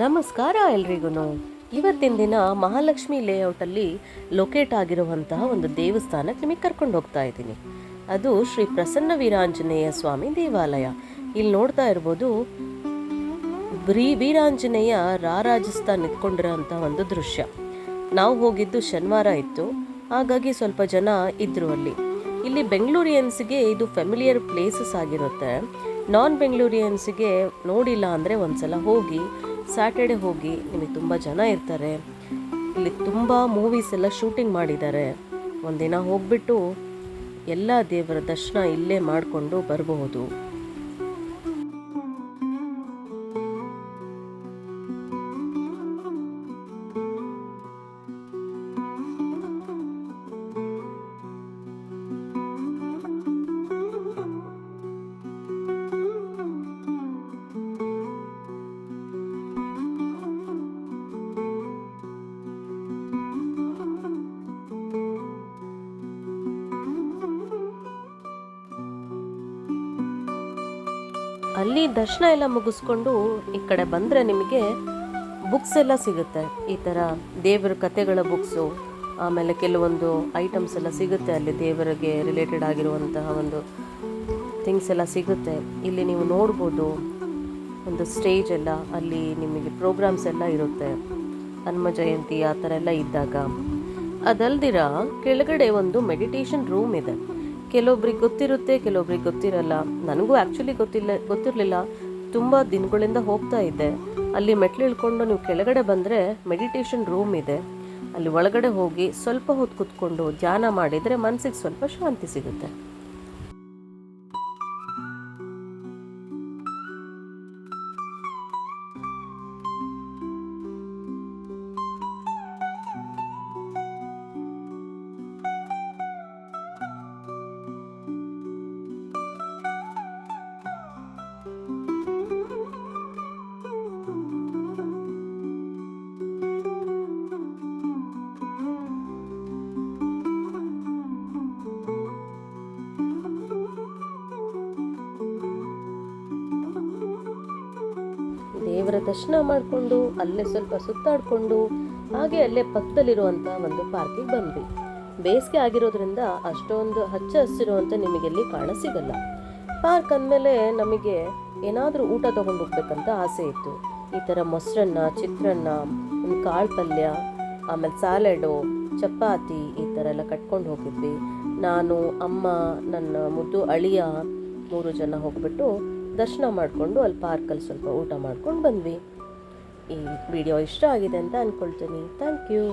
ನಮಸ್ಕಾರ ಎಲ್ರಿಗೂ ಇವತ್ತಿನ ದಿನ ಮಹಾಲಕ್ಷ್ಮಿ ಲೇಔಟಲ್ಲಿ ಲೊಕೇಟ್ ಆಗಿರುವಂತಹ ಒಂದು ದೇವಸ್ಥಾನಕ್ಕೆ ನಿಮಗೆ ಕರ್ಕೊಂಡು ಹೋಗ್ತಾ ಇದ್ದೀನಿ. ಅದು ಶ್ರೀ ಪ್ರಸನ್ನ ವೀರಾಂಜನೇಯ ಸ್ವಾಮಿ ದೇವಾಲಯ. ಇಲ್ಲಿ ನೋಡ್ತಾ ಇರ್ಬೋದು, ಬ್ರೀ ವೀರಾಂಜನೇಯ ರಾರಾಜಿಸ್ತಾ ನಿಂತ್ಕೊಂಡಿರೋಂಥ ಒಂದು ದೃಶ್ಯ. ನಾವು ಹೋಗಿದ್ದು ಶನಿವಾರ ಇತ್ತು. ಹಾಗಾಗಿ ಸ್ವಲ್ಪ ಜನ ಇದ್ದರು ಅಲ್ಲಿ. ಇಲ್ಲಿ ಬೆಂಗಳೂರಿಯನ್ಸ್ಗೆ ಇದು ಫೆಮಿಲಿಯರ್ ಪ್ಲೇಸಸ್ ಆಗಿರುತ್ತೆ. ನಾನ್ ಬೆಂಗಳೂರಿಯನ್ಸ್ಗೆ ನೋಡಿಲ್ಲ ಅಂದರೆ ಒಂದು ಸಲ ಹೋಗಿ ಸ್ಯಾಟರ್ಡೆ ಹೋಗಿ ನಿಮಗೆ ತುಂಬ ಜನ ಇರ್ತಾರೆ. ಇಲ್ಲಿ ತುಂಬ ಮೂವೀಸ್ ಎಲ್ಲ ಶೂಟಿಂಗ್ ಮಾಡಿದ್ದಾರೆ. ಒಂದಿನ ಹೋಗ್ಬಿಟ್ಟು ಎಲ್ಲ ದೇವರ ದರ್ಶನ ಇಲ್ಲೇ ಮಾಡಿಕೊಂಡು ಬರಬಹುದು. ಅಲ್ಲಿ ದರ್ಶನ ಎಲ್ಲ ಮುಗಿಸ್ಕೊಂಡು ಈ ಕಡೆ ಬಂದರೆ ನಿಮಗೆ ಬುಕ್ಸ್ ಎಲ್ಲ ಸಿಗುತ್ತೆ. ಈ ಥರ ದೇವರ ಕಥೆಗಳ ಬುಕ್ಸು ಆಮೇಲೆ ಕೆಲವೊಂದು ಐಟಮ್ಸ್ ಎಲ್ಲ ಸಿಗುತ್ತೆ ಅಲ್ಲಿ ದೇವರಿಗೆ ರಿಲೇಟೆಡ್ ಆಗಿರುವಂತಹ ಒಂದು ಥಿಂಗ್ಸ್ ಎಲ್ಲ ಸಿಗುತ್ತೆ. ಇಲ್ಲಿ ನೀವು ನೋಡ್ಬೋದು ಒಂದು ಸ್ಟೇಜ್ ಎಲ್ಲ, ಅಲ್ಲಿ ನಿಮಗೆ ಪ್ರೋಗ್ರಾಮ್ಸ್ ಎಲ್ಲ ಇರುತ್ತೆ. ಹನುಮ ಜಯಂತಿ ಆ ಥರ ಎಲ್ಲ ಇದ್ದಾಗ. ಅದಲ್ದಿರ, ಕೆಳಗಡೆ ಒಂದು ಮೆಡಿಟೇಷನ್ ರೂಮ್ ಇದೆ. ಕೆಲವೊಬ್ರಿಗೆ ಗೊತ್ತಿರುತ್ತೆ, ಕೆಲವೊಬ್ರಿಗೆ ಗೊತ್ತಿರಲ್ಲ. ನನಗೂ ಆ್ಯಕ್ಚುಲಿ ಗೊತ್ತಿಲ್ಲ, ಗೊತ್ತಿರಲಿಲ್ಲ. ತುಂಬ ದಿನಗಳಿಂದ ಹೋಗ್ತಾ ಇದ್ದೆ. ಅಲ್ಲಿ ಮೆಟ್ಲು ಇಳ್ಕೊಂಡು ನೀವು ಕೆಳಗಡೆ ಬಂದರೆ ಮೆಡಿಟೇಷನ್ ರೂಮ್ ಇದೆ. ಅಲ್ಲಿ ಒಳಗಡೆ ಹೋಗಿ ಸ್ವಲ್ಪ ಹೊತ್ತು ಕುತ್ಕೊಂಡು ಧ್ಯಾನ ಮಾಡಿದರೆ ಮನಸ್ಸಿಗೆ ಸ್ವಲ್ಪ ಶಾಂತಿ ಸಿಗುತ್ತೆ. ದೇವರ ದರ್ಶನ ಮಾಡಿಕೊಂಡು, ಅಲ್ಲೇ ಸ್ವಲ್ಪ ಸುತ್ತಾಡಿಕೊಂಡು, ಹಾಗೆ ಅಲ್ಲೇ ಪಕ್ಕದಲ್ಲಿರುವಂಥ ಒಂದು ಪಾರ್ಕಿಗೆ ಬಂದ್ವಿ. ಬೇಸಿಗೆ ಆಗಿರೋದ್ರಿಂದ ಅಷ್ಟೊಂದು ಹಚ್ಚ ಹಸಿರು ಅಂತ ನಿಮಗೆ ಎಲ್ಲಿ ಕಾಣ ಸಿಗಲ್ಲ. ಪಾರ್ಕ್ ಅಂದಮೇಲೆ ನಮಗೆ ಏನಾದರೂ ಊಟ ತೊಗೊಂಡು ಹೋಗ್ಬೇಕಂತ ಆಸೆ ಇತ್ತು. ಈ ಥರ ಮೊಸರನ್ನ, ಚಿತ್ರಾನ್ನ, ಒಂದು ಕಾಳು ಪಲ್ಯ, ಆಮೇಲೆ ಸ್ಯಾಲೆಡು ಚಪಾತಿ ಈ ಥರ ಎಲ್ಲ ಕಟ್ಕೊಂಡು ಹೋಗಿದ್ವಿ. ನಾನು, ಅಮ್ಮ, ನನ್ನ ಮುದ್ದು ಅಳಿಯ ಮೂರು ಜನ ಹೋಗ್ಬಿಟ್ಟು ದರ್ಶನ ಮಾಡಿಕೊಂಡು ಅಲ್ಲಿ ಪಾರ್ಕಲ್ಲಿ ಸ್ವಲ್ಪ ಊಟ ಮಾಡ್ಕೊಂಡು ಬಂದ್ವಿ. ಈ ವಿಡಿಯೋ ಇಷ್ಟ ಆಗಿದೆ ಅಂತ ಅಂದ್ಕೊಳ್ತೀನಿ ಥ್ಯಾಂಕ್ ಯು.